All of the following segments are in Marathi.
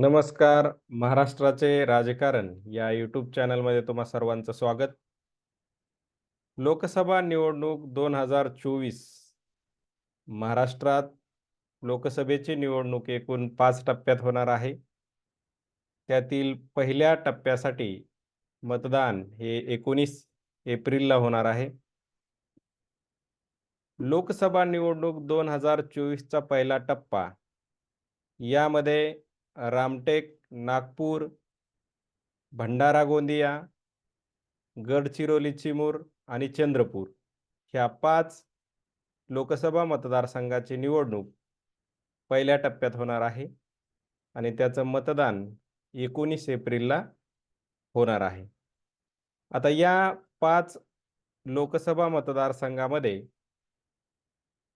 नमस्कार महाराष्ट्राचे राजकारण या यूट्यूब चॅनलमध्ये तुम्हा सर्वांचं स्वागत. लोकसभा निवडणूक दोन हजार चोवीस. महाराष्ट्रात लोकसभेची निवडणूक एकूण पाच टप्प्यात होणार आहे. त्यातील पहिल्या टप्प्यासाठी मतदान हे एकोणीस एप्रिलला होणार आहे. लोकसभा निवडणूक दोन हजार चोवीसचा पहिला टप्पा. यामध्ये रामटेक नागपूर भंडारा गोंदिया गडचिरोली चिमूर आणि चंद्रपूर. ह्या पाच लोकसभा मतदारसंघाची निवडणूक पहिल्या टप्प्यात होणार आहे आणि त्याचं मतदान एकोणीस एप्रिलला होणार आहे. आता या पाच लोकसभा मतदारसंघामध्ये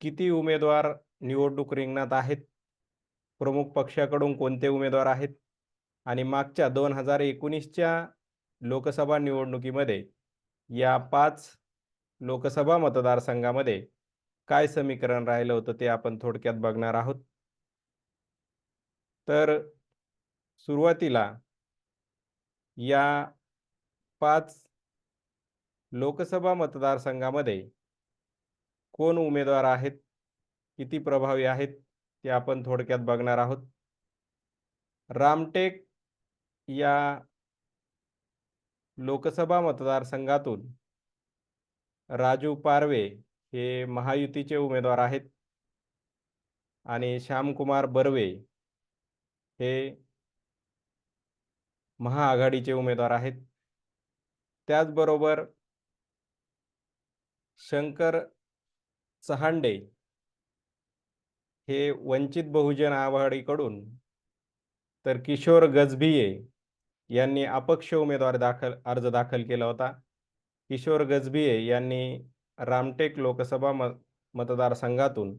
किती उमेदवार निवडणूक रिंगणात आहेत? प्रमुख पक्षाकडून कोणते उमेदवार आहेत? आणि मागच्या दोन हजार एकोणीसच्या लोकसभा निवडणुकीमध्ये या पाच लोकसभा मतदारसंघामध्ये काय समीकरण राहिलं होतं ते आपण थोडक्यात बघणार आहोत. तर सुरुवातीला या पाच लोकसभा मतदारसंघामध्ये कोण उमेदवार आहेत? किती प्रभावी आहेत? ते आपण थोडक्यात बघणार आहोत. रामटेक या लोकसभा मतदारसंघातून राजू पारवे हे महायुतीचे उमेदवार आहेत. आणि श्यामकुमार बर्वे हे महाआघाडीचे उमेदवार आहेत. त्याचबरोबर शंकर चहांडे हे वंचित बहुजन आघाडीकडून तर किशोर गजभिये यांनी अपक्ष उमेदवार दाखल अर्ज दाखल केला होता. किशोर गजभिये यांनी रामटेक लोकसभा म मतदारसंघातून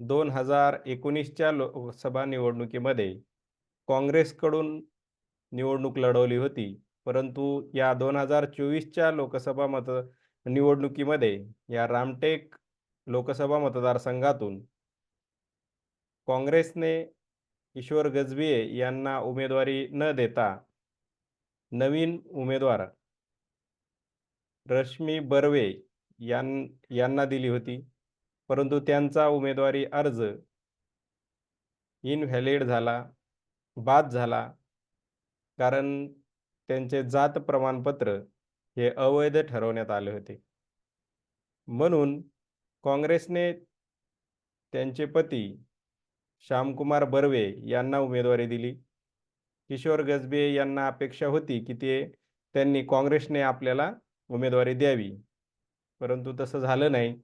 दोन हजार एकोणीसच्या लोकसभा निवडणुकीमध्ये काँग्रेसकडून निवडणूक लढवली होती. परंतु या दोन हजार चोवीसच्या लोकसभा मत निवडणुकीमध्ये या रामटेक लोकसभा मतदारसंघातून काँग्रेसने ईश्वर गजबिये यांना उमेदवारी न देता नवीन उमेदवार रश्मी बर्वे यां यांना दिली होती. परंतु त्यांचा उमेदवारी अर्ज इनव्हॅलिड झाला बाद झाला. कारण त्यांचे जात प्रमाणपत्र हे अवैध ठरवण्यात आले होते. म्हणून काँग्रेसने त्यांचे पती श्यामकुमार बर्वे यांना उमेदवारी दिली. किशोर गजबे यांना अपेक्षा होती की ते त्यांनी काँग्रेसने आपल्याला उमेदवारी द्यावी. परंतु तसं झालं नाही.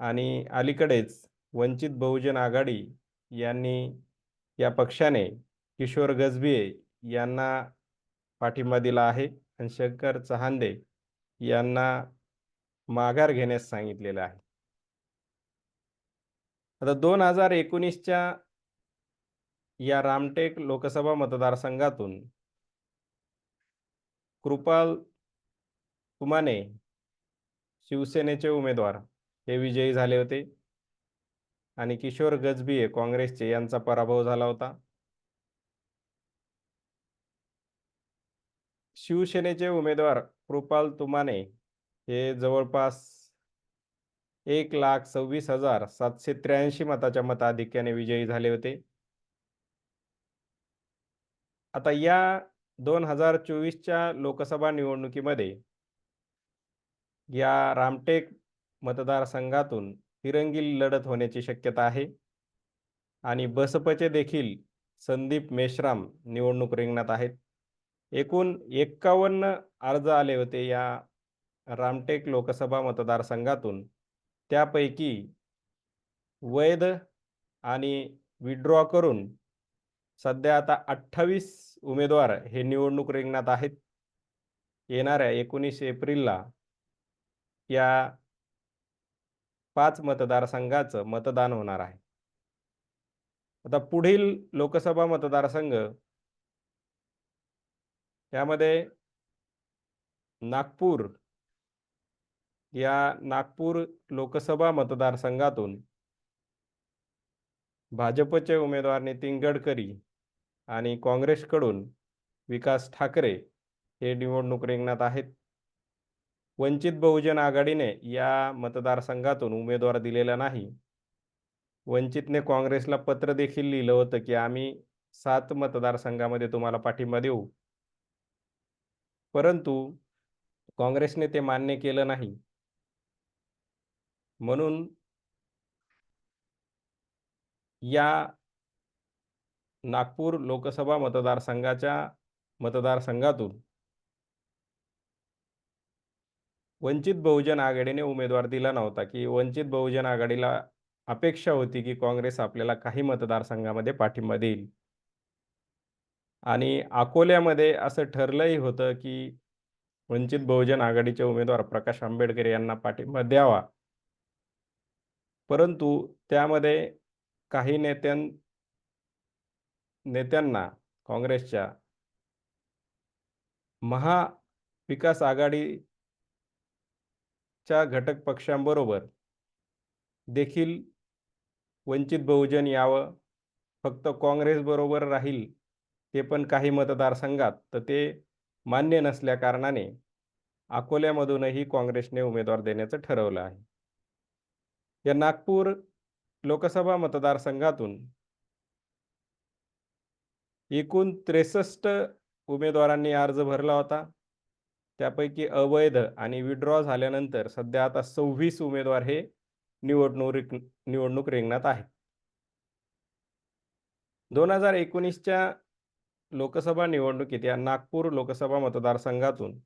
आणि अलीकडेच वंचित बहुजन आघाडी यांनी या पक्षाने किशोर गजबिये यांना पाठिंबा दिला आहे आणि शंकर चहांदे यांना माघार घेण्यास सांगितलेलं आहे. आता दोन हजार एकोणीसच्या या रामटेक लोकसभा मतदारसंघातून कृपाल तुमाने शिवसेनेचे उमेदवार हे विजयी झाले होते. आणि किशोर गजबीये काँग्रेसचे यांचा पराभव झाला होता. शिवसेनेचे उमेदवार कृपाल तुमाने हे जवळपास एक लाख सव्वीस हजार सातशे त्र्याऐंशी मताच्या मताधिक्याने विजयी झाले होते. आता या दोन हजार चोवीसच्या लोकसभा निवडणुकीमध्ये या रामटेक मतदारसंघातून तिरंगी लढत होण्याची शक्यता आहे. आणि बसपचे देखील संदीप मेश्राम निवडणूक रिंगणात आहेत. एकूण एक्कावन्न अर्ज आले होते या रामटेक लोकसभा मतदारसंघातून. त्यापैकी वैध आणि विड्रॉ करून सध्या आता अठ्ठावीस उमेदवार हे निवडणूक रिंगणात आहेत. येणाऱ्या एकोणीस एप्रिलला या पाच मतदारसंघाचं मतदान होणार आहे. आता पुढील लोकसभा मतदारसंघ यामध्ये नागपूर या नागपूर लोकसभा मतदारसंघातून भाजपचे उमेदवार नितीन गडकरी आणि काँग्रेसकडून विकास ठाकरे हे निवडणूक रिंगणात आहेत. वंचित बहुजन आघाडीने या मतदारसंघातून उमेदवार दिलेला नाही. वंचितने काँग्रेसला पत्र देखील लिहिलं होतं की आम्ही सात मतदारसंघामध्ये तुम्हाला पाठिंबा देऊ. परंतु काँग्रेसने ते मान्य केलं नाही. म्हणून या नागपूर लोकसभा मतदारसंघाच्या मतदारसंघातून वंचित बहुजन आघाडीने उमेदवार दिला नव्हता की वंचित बहुजन आघाडीला अपेक्षा होती की काँग्रेस आपल्याला काही मतदारसंघामध्ये पाठिंबा देईल. आणि अकोल्यामध्ये असं ठरलंही होतं की वंचित बहुजन आघाडीचे उमेदवार प्रकाश आंबेडकर यांना पाठिंबा द्यावा. परंतु त्यामध्ये काही नेत्यां नेत्यांना काँग्रेसच्या महाविकास आघाडीच्या घटक पक्षांबरोबर देखील वंचित बहुजन यावं फक्त काँग्रेसबरोबर राहील ते पण काही मतदारसंघात तर ते मान्य नसल्या कारणाने अकोल्यामधूनही काँग्रेसने उमेदवार देण्याचं ठरवलं आहे. या नागपूर लोकसभा मतदारसंघातून एकूण त्रेसष्ट उमेदवारांनी अर्ज भरला होता. त्यापैकी अवैध आणि विड्रॉ झाल्यानंतर सध्या आता सव्वीस उमेदवार हे निवडणूक निवडणूक रिंगणात आहेत. दोन हजार एकोणीसच्या लोकसभा निवडणुकीत या नागपूर लोकसभा मतदारसंघातून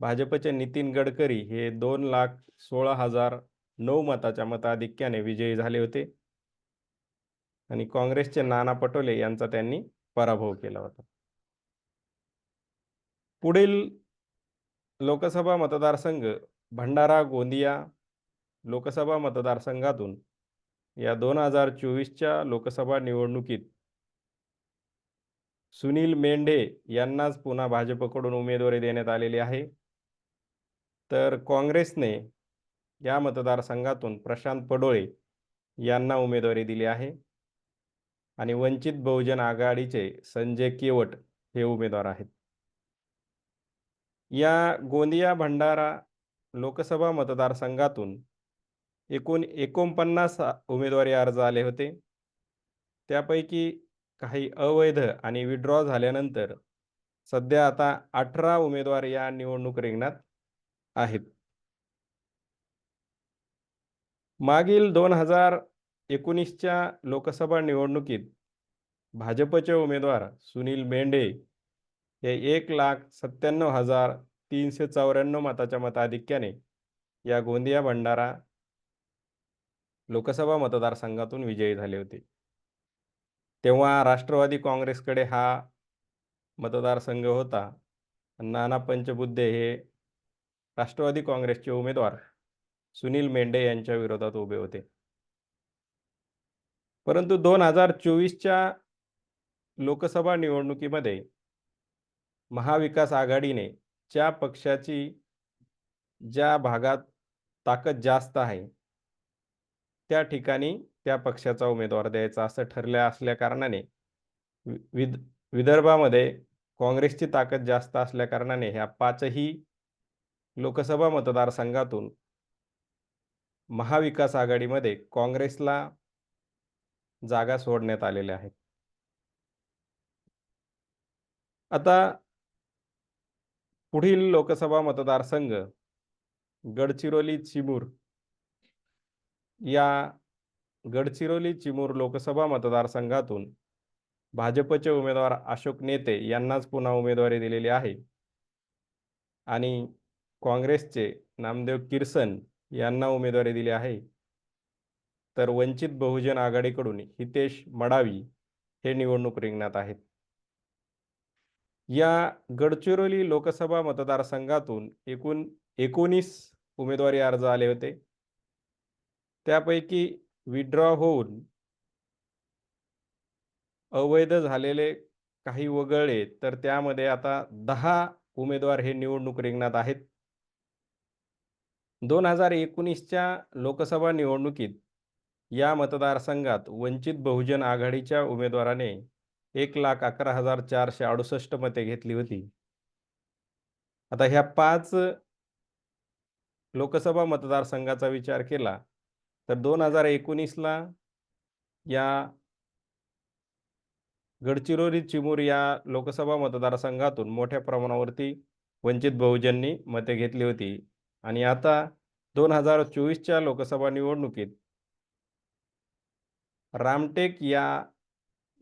भाजपचे नितीन गडकरी हे दोन लाख सोळा हजार नऊ मताच्या मताधिक्याने विजयी झाले होते. आणि काँग्रेसचे नाना पटोले यांचा त्यांनी पराभव केला होता. पुढील लोकसभा मतदारसंघ भंडारा गोंदिया लोकसभा मतदारसंघातून या दोन हजार चोवीसच्या लोकसभा निवडणुकीत सुनील मेंढे यांनाच पुन्हा भाजपकडून उमेदवारी देण्यात आलेली आहे. तर काँग्रेसने या मतदारसंघातून प्रशांत पडोळे यांना उमेदवारी दिली आहे. आणि वंचित बहुजन आघाडीचे संजय केवट हे उमेदवार आहेत. या गोंदिया भंडारा लोकसभा मतदारसंघातून एकूण एकोणपन्नास उमेदवारी अर्ज आले होते. त्यापैकी काही अवैध आणि विड्रॉ झाल्यानंतर सध्या आता अठरा उमेदवार या निवडणूक रिंगणात आहेत. मागील दोन हजार एकोणीसच्या लोकसभा निवडणुकीत भाजपचे उमेदवार सुनील मेंढे हे एक लाख सत्त्याण्णव हजार तीनशे चौऱ्याण्णव मताच्या मताधिक्याने या गोंदिया भंडारा लोकसभा मतदारसंघातून विजयी झाले होते. तेव्हा राष्ट्रवादी काँग्रेसकडे हा मतदारसंघ होता. नाना पंचबुद्धे हे राष्ट्रवादी काँग्रेसचे उमेदवार सुनील मेंढे यांच्या विरोधात उभे होते. परंतु दोन हजार चोवीसच्या लोकसभा निवडणुकीमध्ये महाविकास आघाडीने ज्या पक्षाची ज्या भागात ताकद जास्त आहे त्या ठिकाणी त्या पक्षाचा उमेदवार द्यायचा असं ठरलं असल्या कारणाने विद विदर्भामध्ये काँग्रेसची ताकद जास्त असल्या कारणाने ह्या पाचही लोकसभा मतदारसंघातून महाविकास आघाडीमध्ये काँग्रेसला जागा सोडण्यात आलेल्या आहेत. आता पुढील लोकसभा मतदारसंघ गडचिरोली चिमूर या गडचिरोली चिमूर लोकसभा मतदारसंघातून भाजपचे उमेदवार अशोक नेते यांनाच पुन्हा उमेदवारी दिलेली आहे. आणि काँग्रेसचे नामदेव किरसन यांना उमेदवारी दिली आहे. तर वंचित बहुजन आघाडीकडून हितेश मडावी हे निवडणूक रिंगणात आहेत. या गडचिरोली लोकसभा मतदारसंघातून एकूण एकोणीस उमेदवारी अर्ज आले होते. त्यापैकी विड्रॉ होऊन अवैध झालेले काही वगळले तर त्यामध्ये आता दहा उमेदवार हे निवडणूक रिंगणात आहेत. दोन हजार एकोणीसच्या लोकसभा निवडणुकीत या मतदारसंघात वंचित बहुजन आघाडीच्या उमेदवाराने एक लाख अकरा हजार चारशे अडुसष्ट मते घेतली होती. आता ह्या पाच लोकसभा मतदारसंघाचा विचार केला तर दोन हजार एकोणीसला या गडचिरोली चिमूर या लोकसभा मतदारसंघातून मोठ्या प्रमाणावरती वंचित बहुजननी मते घेतली होती. आणि आता दोन हजार चोवीसच्या लोकसभा निवडणुकीत रामटेक या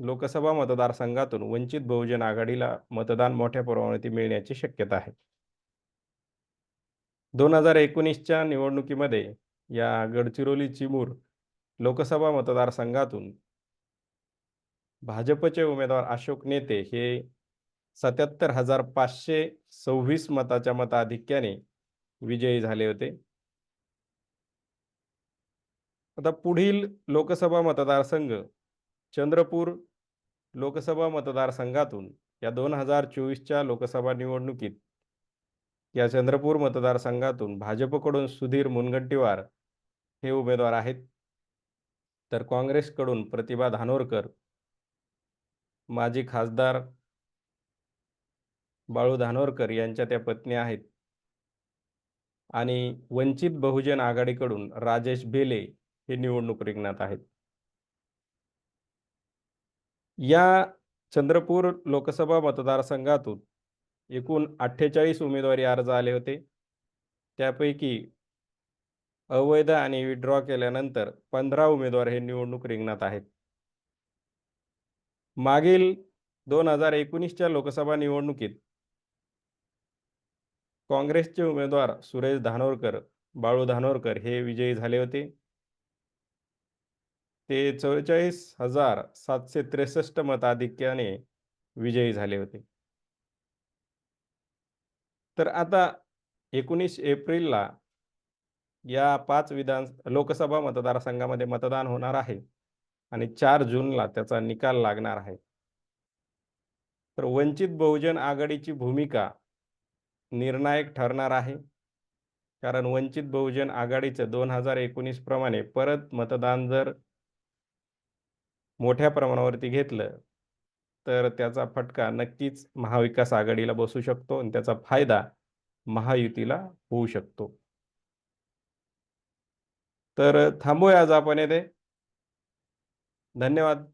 लोकसभा मतदारसंघातून वंचित बहुजन आघाडीला मतदान मोठ्या प्रमाणात मिळण्याची शक्यता आहे. दोन हजार एकोणीसच्या निवडणुकीमध्ये या गडचिरोली चिमूर लोकसभा मतदारसंघातून भाजपचे उमेदवार अशोक नेते हे सत्याहत्तर हजार पाचशे सव्वीस मताच्या मताधिक्याने विजयी झाले होते. आता पुढील लोकसभा मतदारसंघ चंद्रपूर लोकसभा मतदारसंघातून या दोन हजार चोवीसच्या लोकसभा निवडणुकीत या चंद्रपूर मतदारसंघातून भाजपकडून सुधीर मुनगंटीवार हे उमेदवार आहेत. तर काँग्रेसकडून प्रतिभा धानोरकर माजी खासदार बाळू धानोरकर यांच्या त्या पत्नी आहेत. आणि वंचित बहुजन आघाडीकडून राजेश बेले हे निवडणूक रिंगणात आहेत. या चंद्रपूर लोकसभा मतदारसंघातून एकूण अठ्ठेचाळीस उमेदवारी अर्ज आले होते. त्यापैकी अवैध आणि विड्रॉ केल्यानंतर पंधरा उमेदवार हे निवडणूक रिंगणात आहेत. मागील दोन हजार एकोणीसच्या लोकसभा निवडणुकीत काँग्रेसचे उमेदवार सुरेश धानोरकर बाळू धानोरकर हे विजयी झाले होते. ते चव्वेचाळीस हजार सातशे त्रेसष्ट मताधिक्याने विजयी झाले होते. तर आता एकोणीस एप्रिलला या पाच विधान लोकसभा मतदारसंघामध्ये मतदान होणार आहे आणि चार जूनला त्याचा निकाल लागणार आहे. तर वंचित बहुजन आघाडीची भूमिका निर्णायक ठरणार आहे. कारण वंचित बहुजन आघाडीचं दोन हजार एकोणीस प्रमाणे परत मतदान जर मोठ्या प्रमाणावरती घेतलं तर त्याचा फटका नक्कीच महाविकास आघाडीला बसू शकतो आणि त्याचा फायदा महायुतीला होऊ शकतो. तर थांबूया आज आपण येथे धन्यवाद.